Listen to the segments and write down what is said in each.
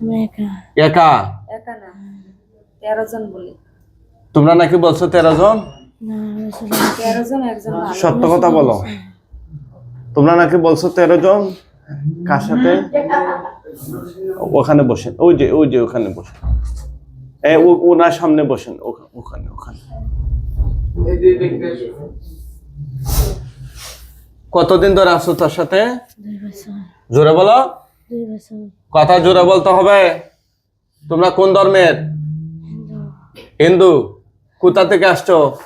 একা। একা? একা না। তেরো জন বলি। তোমরা নাকি বলছো তেরো জন? তেরো জন একজন সত্য কথা বলো। তোমরা নাকি বলছো তেরো জন? কার সাথে? ওখানে বসেন। ওই যে ওই যে ওখানে বসেন। এ ও- ওনার সামনে বসেন। ওখা- ওখানে ওখানে। কতদিন ধরে আসছো তার সাথে? জোরে বলো। দুই বছর। কথা জোরে বলতে হবে। তোমরা কোন ধর্মের? হিন্দু। কোথা থেকে আসছো?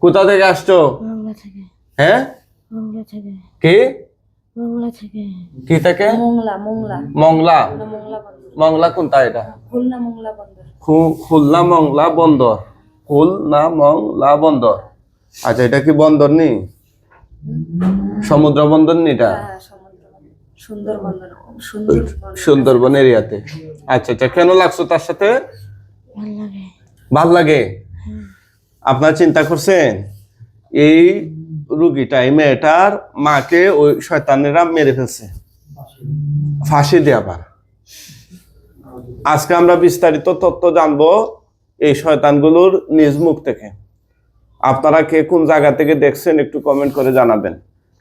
কোথা থেকে আসছো? হ্যাঁ? কি? কি থেকে? মোংলা কোনটা এটা? বন্দর। খু- খুলনা মংলা বন্দর। খুলনা মংলা বন্দর। আচ্ছা এটা কি বন্দর নি? সমুদ্র বন্দর নি এটা? সুন্দরবন এরিয়াতে আচ্ছা আচ্ছা কেন লাগছো তার সাথে? ভালো লাগে। ভালো লাগে? আপনার চিন্তা করছেন? এই রুগীটা এই মেয়েটার মাকে ওই শয়তানেরা মেরে ফেলছে। ফাঁসি দিয়ে আবার। আজকে আমরা বিস্তারিত তথ্য জানব এই শয়তানগুলোর নিজ মুখ থেকে। আপনারা কে কোন জায়গা থেকে দেখছেন একটু কমেন্ট করে জানাবেন।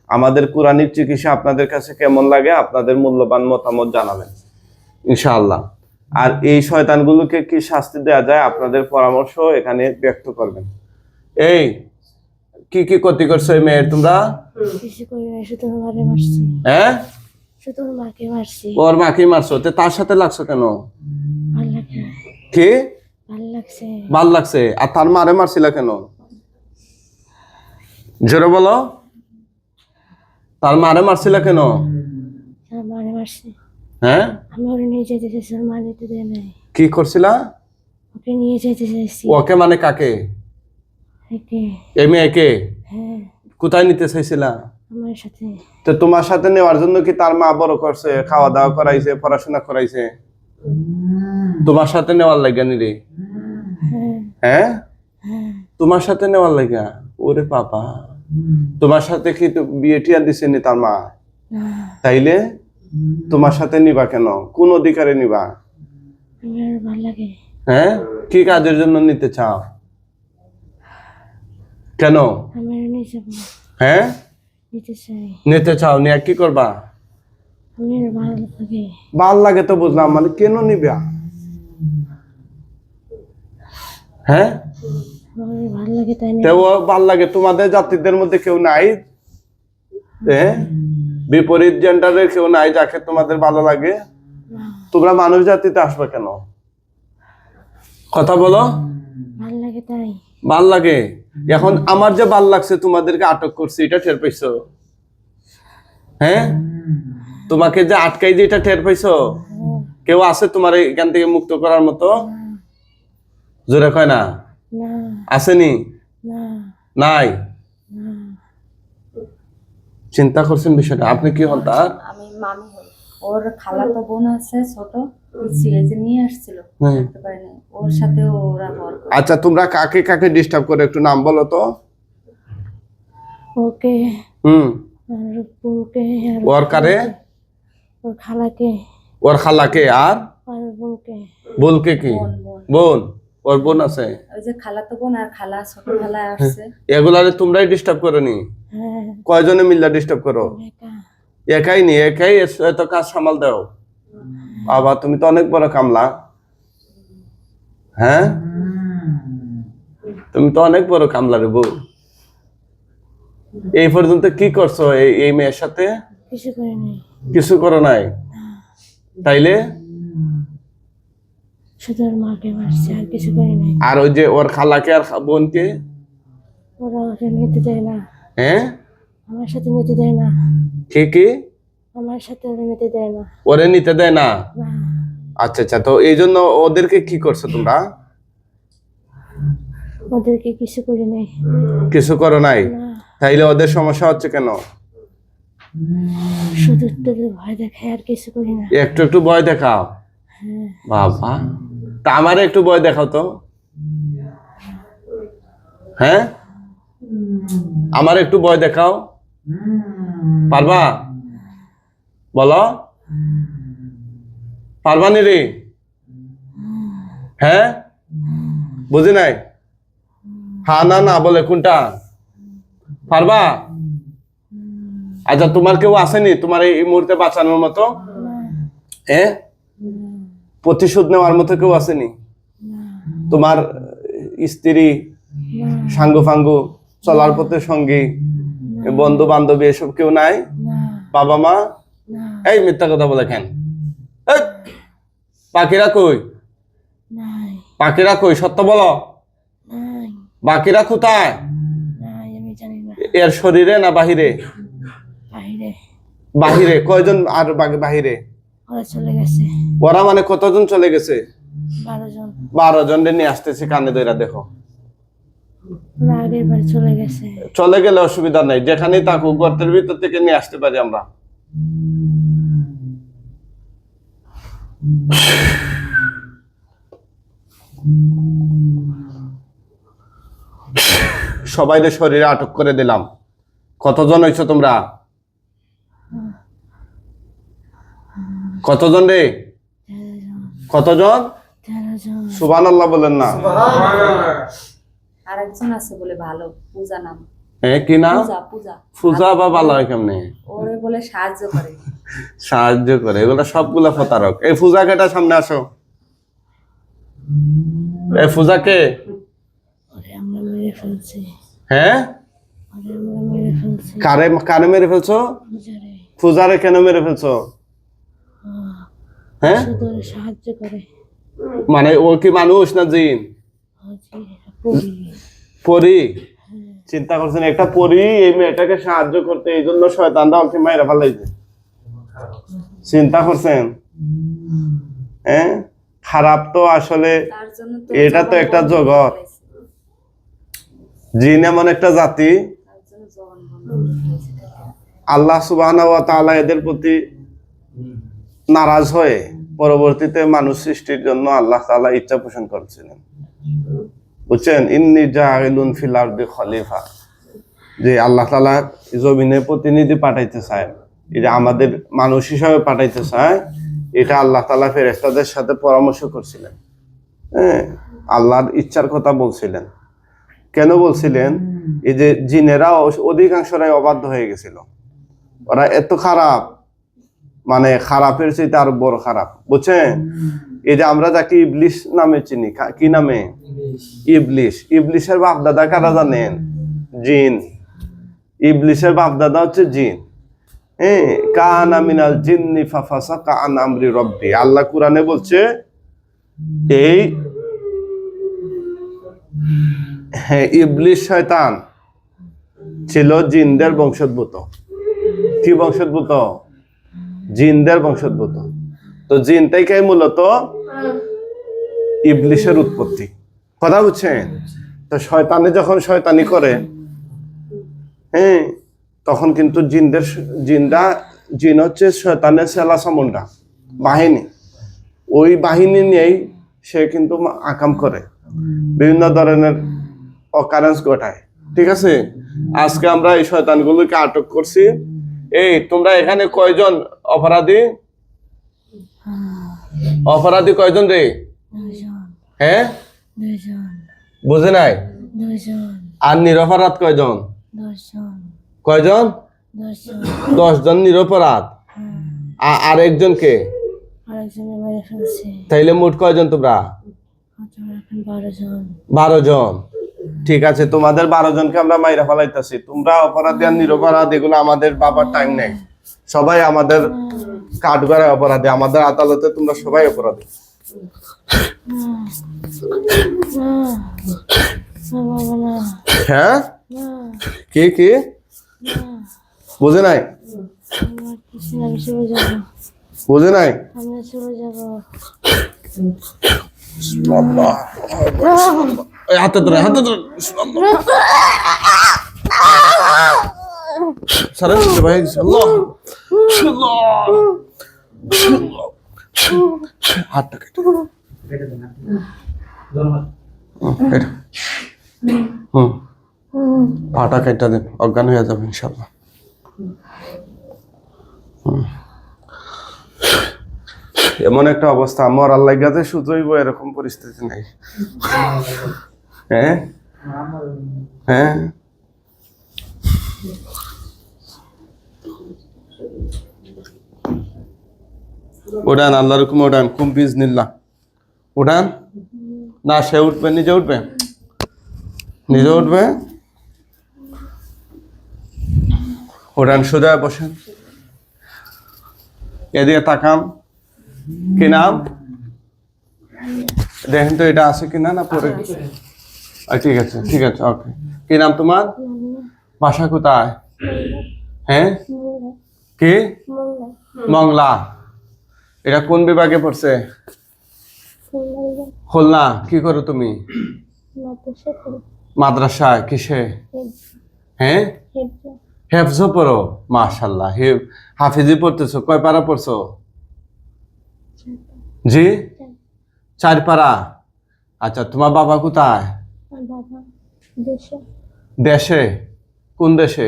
আমাদের কোরআনিক চিকিৎসা আপনাদের কাছে কেমন লাগে আপনাদের মূল্যবান মতামত জানাবেন ইনশাআল্লাহ। আর এই শয়তানগুলোকে কি শাস্তি দেওয়া যায় আপনাদের পরামর্শ এখানে ব্যক্ত করবেন। এই কি কি ক্ষতি করছ এই মেয়ের তোমরা? হ্যাঁ? ওর মাকে মারছো তার সাথে লাগছো কেন? কি? ভালো লাগছে আর তার মারে মারছিলা কেন? জোরে বলো। তার মারে মারছিলা কেন? মারে মারছি। হ্যাঁ? আমি ওরে নিয়ে যেতে চাইছি মা নিতে দেয় নাই। কি করছিলা? ওকে নিয়ে যেতে চাইছি। ওকে মানে কাকে? এই মেয়েকে? হ্যাঁ। কোথায় নিতে চাইছিলা? আমার সাথে। তো তোমার সাথে নেওয়ার জন্য কি তার মা বড় করছে খাওয়া দাওয়া করাইছে পড়াশোনা করাইছে? তোমার সাথে নেওয়ার লাগা নিরে হ্যাঁ। হ্যাঁ? হ্যাঁ। তোমার সাথে নেওয়ার লাগা? ওরে পাপা তোমার সাথে কি বিয়ে টিয়া দিছে নি তার মা? তাইলে তোমার সাথে নিবা কেন? কোন অধিকারে নিবা? হ্যাঁ? কি কাজের জন্য নিতে চাও? কেন? হ্যাঁ? নিতে চাও? নিয়ে কি করবা? ভালো লাগে। তো বুঝলাম মানে কেন নিবা? হ্যাঁ? আমার ভালো লাগে তোমাদের জাতিদের মধ্যে কেউ নাই? হ্যাঁ বিপরীত জেন্ডারের কেউ নাই যাকে তোমাদের ভালো লাগে? তোমরা মানুষ জাতিতে আসবে কেন? কথা বলো। ভালো লাগে তাই। ভালো লাগে? এখন আমার যে ভালো লাগছে তোমাদেরকে আটক করছি এটা টের পাইছো? হ্যাঁ তোমাকে যে আটকাই দিয়ে এটা টের পাইছো? হ্যাঁ, কেউ আছে তোমার এখান থেকে মুক্ত করার মতো? জোরে কয় না? আসেনি? না। নাই? চিন্তা করছেন বিষয়টা। আপনি কি হন তার? আমি মামি হই। ওর খালাতো বোন আছে ছোট। নিয়ে আসছিল। ওর সাথে ওরা আচ্ছা তোমরা কাকে কাকে ডিস্টার্ব করে? একটু নাম বলো তো। ওকে। হুম। আর ওর কারে? ওর খালাকে। ওর খালাকে। আর? আর বোনকে বলকে কি? বোন? ওর বোন আছে? ওই যে খালাতো বোন আর খালা ছোট খালা আসছে এগুলারে তোমরাই ডিস্টার্ব করো নি? হ্যাঁ। কয়জনে মিল্লা ডিস্টার্ব করো? একাই নি একাই এত কাজ সামাল দাও। বাবা তুমি তো অনেক বড় কামলা। হ্যাঁ? তুমি তো অনেক বড় কামলা রে বউ। এই পর্যন্ত কি করছ এই মেয়ের সাথে? কিছু করো নাই? তাইলে? শুধু ওর মাকে মারছে আর কিছু করে নাই। আর ওই যে ওর খালাকে আর বোনকে? ওরা ওকে নিতে দেয় না। হ্যাঁ? আমার সাথে নিতে দেয় না। কে কি? আমার সাথে ওরা নিতে দেয় না। ওরে নিতে দেয় না? আচ্ছা আচ্ছা তো এই জন্য ওদেরকে কি করছ তোমরা? ওদেরকে কিছু করে নাই। কিছু করো নাই? তাইলে ওদের সমস্যা হচ্ছে কেন? শুধু তোদের ভয় দেখায় আর কিছু করি না। একটু একটু ভয় দেখাও। হ্যাঁ। বাবা। তা আমারে একটু ভয় দেখাও তো। হ্যাঁ? আমার একটু ভয় দেখাও। পারবা? বলো। পারবানি রে? হ্যাঁ? বুঝি নাই? হ্যাঁ না না, বলে কোনটা? পারবা? আচ্ছা তোমার কেউ আসেনি? তোমার এই মুহূর্তে বাঁচানোর মতো? হ্যাঁ প্রতিশোধ নেওয়ার মতো কেউ আসেনি? তোমার স্ত্রী সাঙ্গু ফাঙ্গু চলার পথে সঙ্গী বন্ধু বান্ধবী এসব কেউ নাই? বাবা মা? এই মিথ্যা কথা বলে কেন? এই, পাখিরা কই? পাখিরা কই? সত্য বলো। বাকিরা কোথায়? এর শরীরে না বাহিরে। বাহিরে। কয়জন আর বাকি বাহিরে? ওরা চলে গেছে। ওরা মানে কতজন চলে গেছে? বারো জন। বারো জন নিয়ে আসতেছে কানে দইরা দেখো। ওরা আগের বার চলে গেছে। চলে গেলে অসুবিধা নাই যেখানেই থাকুক গর্তের ভিতর থেকে নিয়ে আসতে পারি আমরা। সবাইদের শরীরে আটক করে দিলাম। কতজন হয়েছ তোমরা? কতজন রে? কতজন? সুবান আল্লাহ বলেন না। আর একজন আছে বলে ভালো পূজা নাম। হ্যাঁ কি না পূজা পূজা। পূজা বা ভালো হয় কেমনে? ওরে বলে সাহায্য করে। সাহায্য করে এগুলো সবগুলো প্রতারক। এই পূজা কেটা সামনে আসো। এই পূজা কে? ওরে আমরা মেরে ফেলছি। হ্যাঁ ওরে আমরা মেরে ফেলছি। কারে কারে মেরে ফেলছো? পূজারে। পূজারে কেন মেরে ফেলছো? হ্যাঁ? সাহায্য করে। মানে ও কি মানুষ না জিন? পরি। চিন্তা করছেন একটা পরি এই মেয়েটাকে সাহায্য করতে এই জন্য শয়তানরা ওকে মাইরা ফেলাইছে। চিন্তা করছেন? হ্যাঁ? খারাপ তো আসলে তার জন্য তো এটা তো একটা জগৎ। জিন এমন একটা জাতি। আল্লাহ সুবাহ এদের প্রতি নারাজ হয়ে পরবর্তীতে মানুষ সৃষ্টির জন্য আল্লাহ তালা ইচ্ছা পোষণ করেছিলেন। বুঝছেন? ইন্নি জাহিলুন ফিল আরদি খলিফা। যে আল্লাহ তালা জমিনে প্রতিনিধি পাঠাইতে চায়। এটা আমাদের মানুষ হিসাবে পাঠাইতে চায়, এটা আল্লাহ তালা ফেরেশতাদের সাথে পরামর্শ করছিলেন। হ্যাঁ আল্লাহর ইচ্ছার কথা বলছিলেন। কেন বলছিলেন? এই যে জিনেরা অধিকাংশরাই অবাধ্য হয়ে গেছিল। ওরা এত খারাপ মানে খারাপের চাইতে আরও বড় খারাপ বুঝছেন? এই যে আমরা যাকে ইবলিশ নামে চিনি কা- কি নামে? ইবলিশ। ইবলিশের বাপ দাদা কারা জানেন? জিন। ইবলিশের বাপ দাদা হচ্ছে জিন। হ্যাঁ কানা মিনাল জিন্নি ফাফাসা কান আমরি রব্বি। আল্লাহ কোরআনে বলছে এই হ্যাঁ ইবলিশ শয়তান ছিল জিনদের বংশোদ্ভূত। কি বংশোদ্ভূত? জিনদের বংশোদ্ভূত। তো জিন থেকে মূলত ইবলিশের উৎপত্তি। কথা বুঝছেন? তো শয়তানে যখন শয়তানি করে হ্যাঁ তখন কিন্তু জিনদের জিনরা, জিন হচ্ছে শয়তানের সেলা সমন্ডা, বাহিনী। ওই বাহিনী নিয়েই সে কিন্তু আকাম করে। বিভিন্ন ধরনের অকারেন্স ঘটায়। ঠিক আছে? আজকে আমরা এই শয়তানগুলোকে আটক করছি। এই, তোমরা এখানে কয়জন অপরাধী? অপরাধী কয়জন রে? হ্যাঁ বুঝে নাই? আর নিরপরাধ কয়জন? কয়জন? দশজন। দশজন নিরপরাধ। হ্যাঁ। আর মেরে ফেলছে। তাইলে মোট কয়জন তোমরা? জন বারো জন ঠিক আছে তোমাদের বারো জনকে আমরা মাইরা ফেলাইতেছি। তোমরা অপরাধী আর নিরপরাধ এগুলো আমাদের বাবার টাইম নেই। সবাই আমাদের কাঠগড়ায় অপরাধী। আমাদের আদালতে তোমরা সবাই অপরাধী। হ্যাঁ? কি কি? বুঝে নাই? বুঝে নাই? হাতে ধরে হাতে ধরে। সারা ভাই আল্লাহ আল্লাহ হাতটা কেটে পাটা কেটে দেন অজ্ঞান হয়ে যাবে ইনশাল্লাহ। এমন একটা অবস্থা মরার লাগাতে সুযোগ এরকম পরিস্থিতি নাই। হ্যাঁ? হ্যাঁ? উড়ান আল্লাহর হুকুমে উড়ান কুম বিজনিল্লাহ উড়ান না সে উঠবে নিজে উঠবে? নিজে উঠবে? উড়ান সোজা বসেন। এদিকে তাকান। কি নাম? দেখেন তো এটা আছে কিনা না পরে? আচ্ছা, ঠিক আছে ঠিক আছে ওকে। কি নাম তোমার? বাসা কোথায়? হ্যাঁ? কি? মংলা। এটা কোন বিভাগে পড়ছে? খুলনা। কি করো তুমি? মাদ্রাসা কিসে? হ্যাঁ? হেফজো। পড়ো? মাশাল্লাহ হেফ হাফিজি পড়তেছো। কয় পারা পড়ছো? জি? চার। পারা আচ্ছা তোমার বাবা কোথায়? দেশে। কোন দেশে?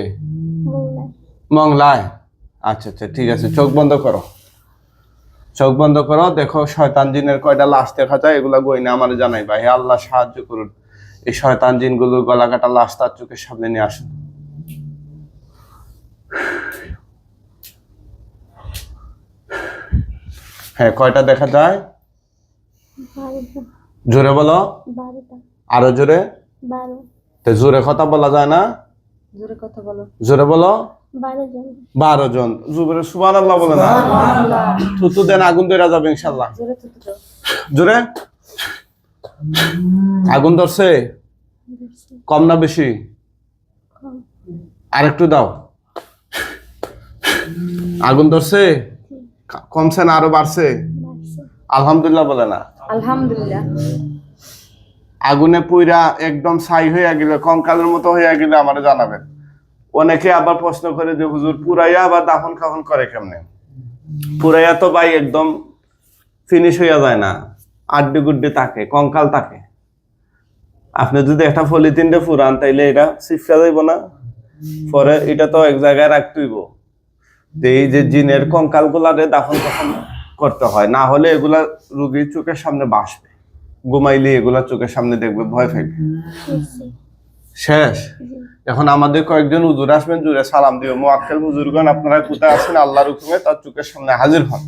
মংলায়। আচ্ছা আচ্ছা ঠিক আছে চোখ বন্ধ করো। চোখ বন্ধ করো দেখো শয়তান জিনের কয়টা লাশ দেখা যায় এগুলা গইনা আমার জানাই ভাই আল্লাহ সাহায্য করুন। এই শয়তান জিনগুলোর গলা কাটা লাশ তার চোখের সামনে নিয়ে আসুন। হ্যাঁ কয়টা দেখা যায়? জোরে বলো। আরও জোরে? জোরে কথা বলা যায় না? জোরে কথা বলো। জোরে বলো। বারো জন। জুবের সুবান আল্লাহ বলে না? থুতু দেন আগুন ধরে যাবে ইনশাল্লাহ জোরে আগুন ধরছে? কম না বেশি? কম। আরেকটু দাও। আগুন ধরছে? কমছে না আরও বাড়ছে? বাড়ছে। আলহামদুলিল্লাহ বলে না। আলহামদুলিল্লাহ। আগুনে পুইরা একদম ছাই হয়ে গেলে কঙ্কালের মতো হয়ে গেলে আমার জানাবেন। অনেকে আবার প্রশ্ন করে যে, হুজুর, পুরাইয়া আবার দাফন খাফন করে কেমনে? পুরাইয়া তো ভাই একদম ফিনিশ হইয়া যায় না। আড্ডি গুড্ডি থাকে, কঙ্কাল থাকে। আপনি যদি একটা পলিথিনটা ফুরান, তাইলে এটা সিফরা যাইব না। পরে এটা তো এক জায়গায় রাখতেইব যে এই যে জিনের কঙ্কাল গুলারে দাফন কাফন করতে হয়, না হলে এগুলা রুগীর চোখের সামনে বাসবে। ঘুমাইলে এগুলা চোখের সামনে দেখবে, ভয় এসে শেষ। এখন আমাদের কয়েকজন হুজুর আসবেন জুড়ে সালাম দিও। মোয়াক্কেল হুজুরগণ আপনারা কোথায় আছেন? আল্লাহর হুকুমে তার চোখের সামনে হাজির হন।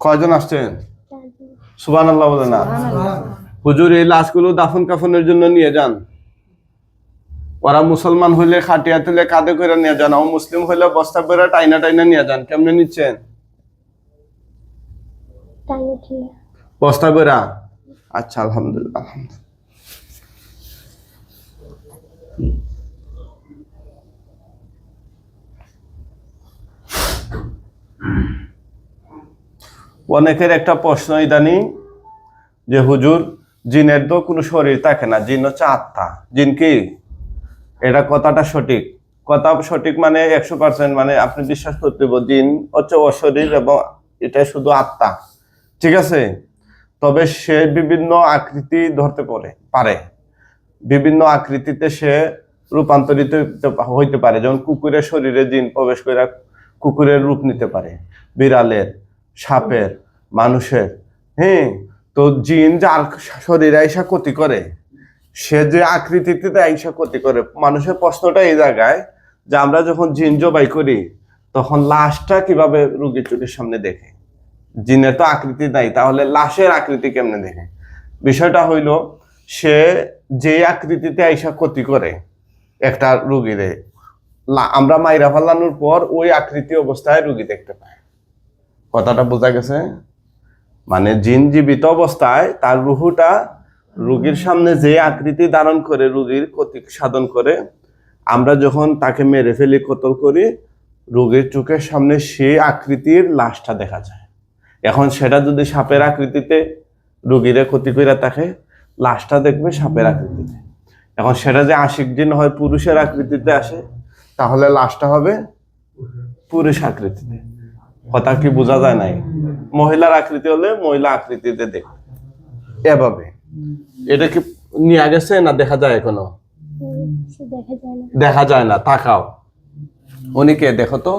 কয়জন আসছেন? সুবান আল্লাহ বলে না। হুজুর এই লাশগুলো দাফন কাফনের জন্য নিয়ে যান। ওরা মুসলমান হইলে খাটিয়া তুলে কাঁধে করে নিয়ে যান। ও মুসলিম হইলে বস্তা করে টাইনা টাইনা নিয়ে যান। কেমনে নিচ্ছেন? বস্তা করে আচ্ছা আলহামদুলিল্লাহ আলহামদুলিল্লাহ। অনেকের একটা প্রশ্ন ইদানিং যে, হুজুর, জিনের তো কোনো শরীর থাকে না, জিন হচ্ছে আত্মা। জিন কি? এটা কথাটা সঠিক? কথা সঠিক মানে একশো পার্সেন্ট মানে আপনি বিশ্বাস করতে জিন হচ্ছে অশরীর এবং এটা শুধু আত্মা। ঠিক আছে? তবে সে বিভিন্ন আকৃতি ধরতে পারে পারে। বিভিন্ন আকৃতিতে সে রূপান্তরিত হইতে পারে, যেমন কুকুরের শরীরে জিন প্রবেশ করে কুকুরের রূপ নিতে পারে, বিড়ালের, সাপের, মানুষের। হ্যাঁ তো জিন যার শরীরে আইসা ক্ষতি করে, সে যে আকৃতিতে আইসা ক্ষতি করে, মানুষের প্রশ্নটা এই জায়গায় যে আমরা যখন জিন জবাই করি, তখন লাশটা কীভাবে রুগীর চোখের সামনে দেখে? জিনের তো আকৃতি নাই, তাহলে লাশের আকৃতি কেমনে দেখে? বিষয়টা হইল, সে যে আকৃতিতে আইসা ক্ষতি করে একটা রুগীরে আমরা মাইরা ফালানোর পর ওই আকৃতি অবস্থায় রুগী দেখতে পায়। কথাটা বোঝা গেছে? মানে জিন জীবিত অবস্থায় তার রুহুটা রুগীর সামনে যে আকৃতি ধারণ করে, রুগীর ক্ষতি সাধন করে, আমরা যখন তাকে মেরে ফেলি, কতল করি, রোগীর চোখের সামনে সেই আকৃতির লাশটা দেখা যায়। এখন সেটা যদি সাপের আকৃতিতে রুগীরে ক্ষতি করে থাকে, লাশটা দেখবে সাপের আকৃতিতে। এখন সেটা যে আশিক দিন হয় পুরুষের আকৃতিতে আসে, তাহলে লাশটা হবে পুরুষ আকৃতিতে। কথা কি বোঝা যায় নাই? মহিলার আকৃতি হলে মহিলা আকৃতিতে দেখবে। এভাবে। এটা কি নিয়ে গেছে না দেখা যায় এখনও? দেখা যায় না, তাকাও। উনি কে? দেখো তো।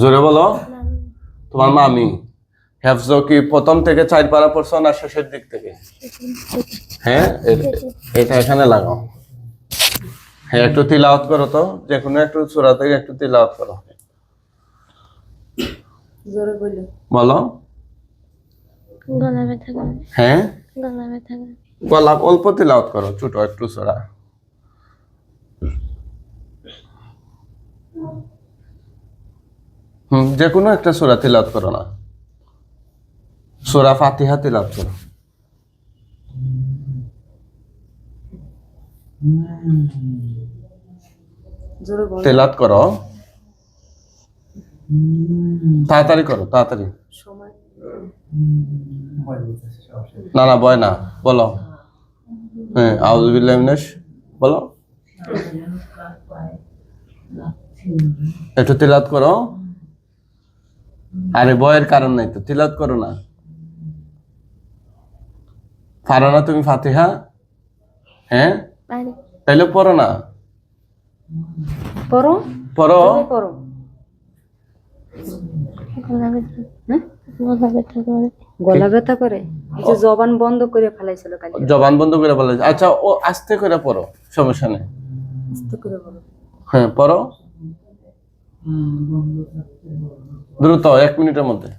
জোরে বলো। তোমার মামি হেফজ কি প্রথম থেকে চার পারা পড়ছো না শেষের দিক থেকে? হ্যাঁ এটা এখানে লাগাও। হ্যাঁ একটু তিলাওয়াত করো তো যে কোনো একটু চূড়া থেকে একটু তিলাওয়াত করো। জোরে বলো। গলা ব্যথা হ্যাঁ? গলা ব্যথা গলা অল্প তিলাওয়াত করো ছোট একটু চূড়া হুম যে কোনো একটা সুরা তিলাওয়াত করো না। সুরা ফাতিহা তিলাওয়াত করো। তেলাত করো। তাড়াতাড়ি করো তাড়াতাড়ি। না না বয় না বলো। হ্যাঁ আউজুবিল্লাহ মিনাশ বলো। একটু তেলাত করো। আরে ভয়ের কারণ নাই তো তিলাত করো না। পারো না তুমি ফাতিহা? হ্যাঁ? তাইলে পড়ো না। পড়ো? পড়ো। পড়ো। গলা ব্যথা। করে। যে জবান বন্ধ করে ফেলাইছিল কালি জবান বন্ধ করে বলে আচ্ছা ও আস্তে করে পড়ো সমস্যা নেই। আস্তে করে বলো হ্যাঁ পড়ো। দ্রুত এক মিনিটের মধ্যে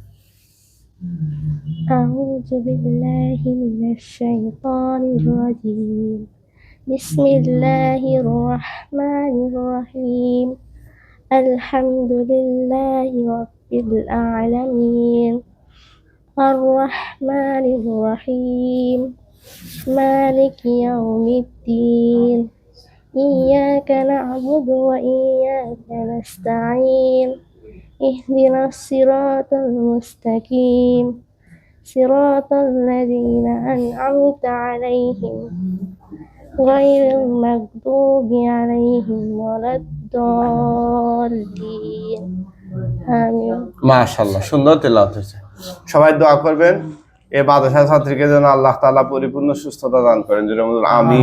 أعوذ بالله من الشيطان الرجيم بسم الله الرحمن الرحيم الحمد لله رب العالمين الرحمن الرحيم مالك يوم الدين إياك نعبد وإياك نستعين اهدنا الصراط المستقيم صراط الذين أنعمت عليهم غير المغضوب عليهم ولا الضالين آمين মাশাল্লাহ সুন্দর তেলাওয়াত হয়েছে সবাই দোয়া করবেন এই মাদ্রাসা ছাত্রীকে যেন আল্লাহ তাআলা পরিপূর্ণ সুস্থতা দান করেন যেটা আমি